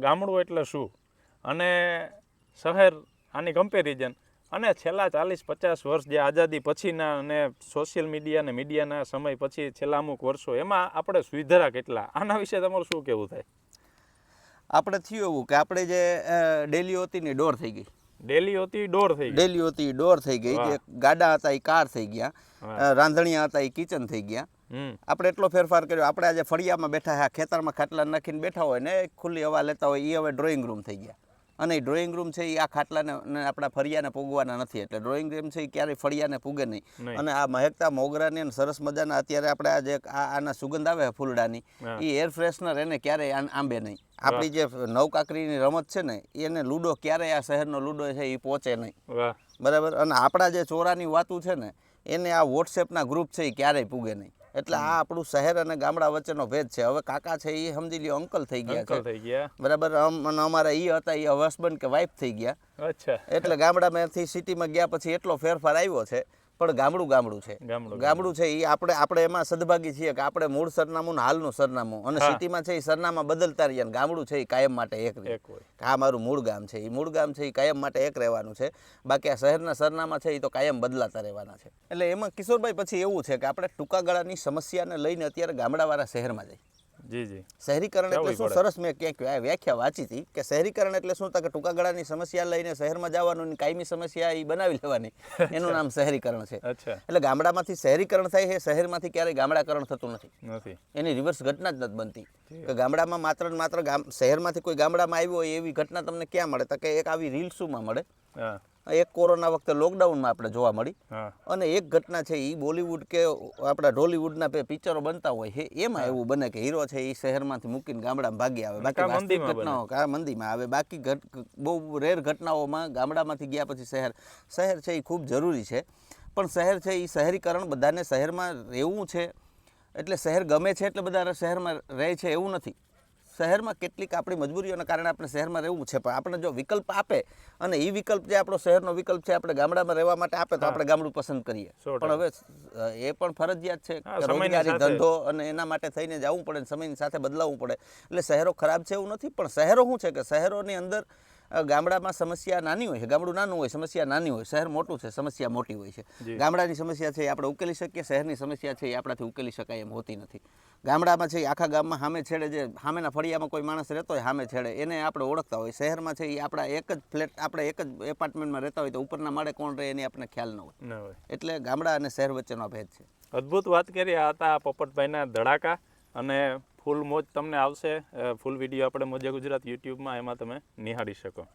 ગામડું એટલે શું? અને શહેર આની કમ્પેરિઝન અને છેલ્લા ચાલીસ પચાસ વર્ષ જે આઝાદી પછીના અને સોશિયલ મીડિયા અને મીડિયાના સમય પછી છેલ્લા અમુક વર્ષો એમાં આપણે સુધારા કેટલા? આના વિશે તમારું શું કહેવું થાય? આપણે થયું એવું કે આપણે જે ડેલી હતી ને ડોર થઈ ગઈ. ડેલી હોતી ડોર થઈ ગઈ. ડેલી હતી ડોર થઈ ગઈ. જે ગાડા હતા એ કાર થઈ ગયા. રાંધણિયા હતા એ કિચન થઈ ગયા. આપણે એટલો ફેરફાર કર્યો. આપણે આજે ફળિયામાં બેઠા હા ખેતરમાં ખાટલા નાખીને બેઠા હોય ને ખુલ્લી હવા લેતા હોય એ હવે ડ્રોઈંગ રૂમ થઈ ગયા. અને એ ડ્રોઈંગ રૂમ છે એ આ ખાટલાને ને આપણા ફળિયાને પૂગવાના નથી એટલે ડ્રોઈંગ રૂમ છે એ ક્યારેય ફળિયાને પૂગે નહીં. નહીં. અને આ મહેકતા મોગરાની અને સરસ મજાના અત્યારે આપણે આ જે આના સુગંધ આવે ફૂલડાની એ એર ફ્રેશનર એને ક્યારેય આંબે નહીં. આપણી જે નવકાકરીની રમત છે ને એને લૂડો ક્યારેય આ શહેરનો લૂડો છે એ પહોંચે નહીં. બરાબર? અને આપણા જે ચોરાની વાતું છે ને એને આ વોટ્સએપના ગ્રુપ છે એ ક્યારેય પૂગે નહીં. એટલે આ આપણું શહેર અને ગામડા વચ્ચેનો ભેદ છે. હવે કાકા છે એ સમજી લ્યો અંકલ થઈ ગયા થઈ ગયા. બરાબર અમારા એ હતા એ હસબન્ડ કે વાઈફ થઈ ગયા. અચ્છા. એટલે ગામડામાંથી સિટીમાં ગયા પછી એટલો ફેરફાર આવ્યો છે પણ ગામડું ગામડું છે. ગામડું છે એ આપણે આપણે એમાં સદભાગી છીએ કે આપણે મૂળ સરનામું ને હાલનું સરનામું. અને સિટીમાં છે એ સરનામા બદલતા અને ગામડું છે એ કાયમ માટે એક આ મારું મૂળ ગામ છે. એ મૂળ ગામ છે એ કાયમ માટે એક રહેવાનું છે. બાકી આ શહેરના સરનામા છે એ તો કાયમ બદલાતા રહેવાના છે. એટલે એમાં કિશોરભાઈ પછી એવું છે કે આપણે ટૂંકા ગાળાની સમસ્યાને લઈને અત્યારે ગામડાવાળા શહેરમાં જઈએ. જી જી. શહેરીકરણ એટલે શું? સરસ મેં ક્યાંક વ્યાખ્યા વાંચી હતી કે શહેરીકરણ એટલે શું? કે ટૂંકા ગાળાની સમસ્યા લઈને શહેરમાં જવાનું કાયમી સમસ્યા એ બનાવી લેવાની. એનું નામ શહેરીકરણ છે. એટલે ગામડામાંથી શહેરીકરણ થાય છે શહેરમાંથી ક્યારેય ગામડાકરણ થતું નથી. એની રિવર્સ ઘટના જ નથી બનતી. કે ગામડામાં માત્ર ને માત્ર શહેરમાંથી કોઈ ગામડામાં આવ્યો હોય એવી ઘટના તમને ક્યાં મળે? તો કે એક આવી રીલ્સોમાં મળે. એક કોરોના વખતે લોકડાઉનમાં આપણે જોવા મળી. અને એક ઘટના છે એ બોલિવૂડ કે આપણા ઢોલિવૂડના પિક્ચરો બનતા હોય છે એમાં એવું બને કે હીરો છે એ શહેરમાંથી મૂકીને ગામડામાં ભાગી આવે. બાકી વાસ્તવિક ઘટનાઓ કા મંદીમાં આવે. બાકી બહુ રેર ઘટનાઓમાં ગામડામાંથી ગયા પછી શહેર શહેર છે એ ખૂબ જરૂરી છે. પણ શહેર છે એ શહેરીકરણ બધાને શહેરમાં રહેવું છે. એટલે શહેર ગમે છે એટલે બધા શહેરમાં રહે છે એવું નથી. શહેરમાં કેટલીક આપણી મજબૂરીઓના કારણે આપણે શહેરમાં રહેવું છે. પણ આપણે જો વિકલ્પ આપે અને એ વિકલ્પ જે આપણો શહેરનો વિકલ્પ છે આપણે ગામડામાં રહેવા માટે આપે તો આપણે ગામડું પસંદ કરીએ. પણ હવે એ પણ ફરજિયાત છે રોજગારી ધંધો અને એના માટે થઈને જવું પડે સમયની સાથે બદલાવવું પડે. એટલે શહેરો ખરાબ છે એવું નથી પણ શહેરો શું છે કે શહેરોની અંદર ગામડામાં સમસ્યા નાની હોય છે ગામડું નાનું હોય સમસ્યા નાની હોય શહેર મોટું છે સમસ્યા મોટી હોય છે. ગામડાની સમસ્યા છે એ આપણે ઉકેલી શકીએ શહેરની સમસ્યા છે એ આપણાથી ઉકેલી શકાય એમ હોતી નથી. ગામડામાં છે એ આખા ગામમાં સામે છેડે જે સામેના ફળિયામાં કોઈ માણસ રહેતો હોય સામે છેડે એને આપણે ઓળખતા હોય. શહેરમાં છે એ આપણા એક જ ફ્લેટ આપણે એક જ એપાર્ટમેન્ટમાં રહેતા હોય તો ઉપરના માળે કોણ રહે એની આપણને ખ્યાલ ન હોય. એટલે ગામડા અને શહેર વચ્ચેનો ભેદ છે. અદ્ભુત વાત કરી. આ હતા પોપટભાઈના ધડાકા અને ફૂલ મોજ તમને આવશે. ફૂલ વીડિયો આપણે મોજા ગુજરાત યુટ્યુબમાં એમાં તમે નિહાળી શકો.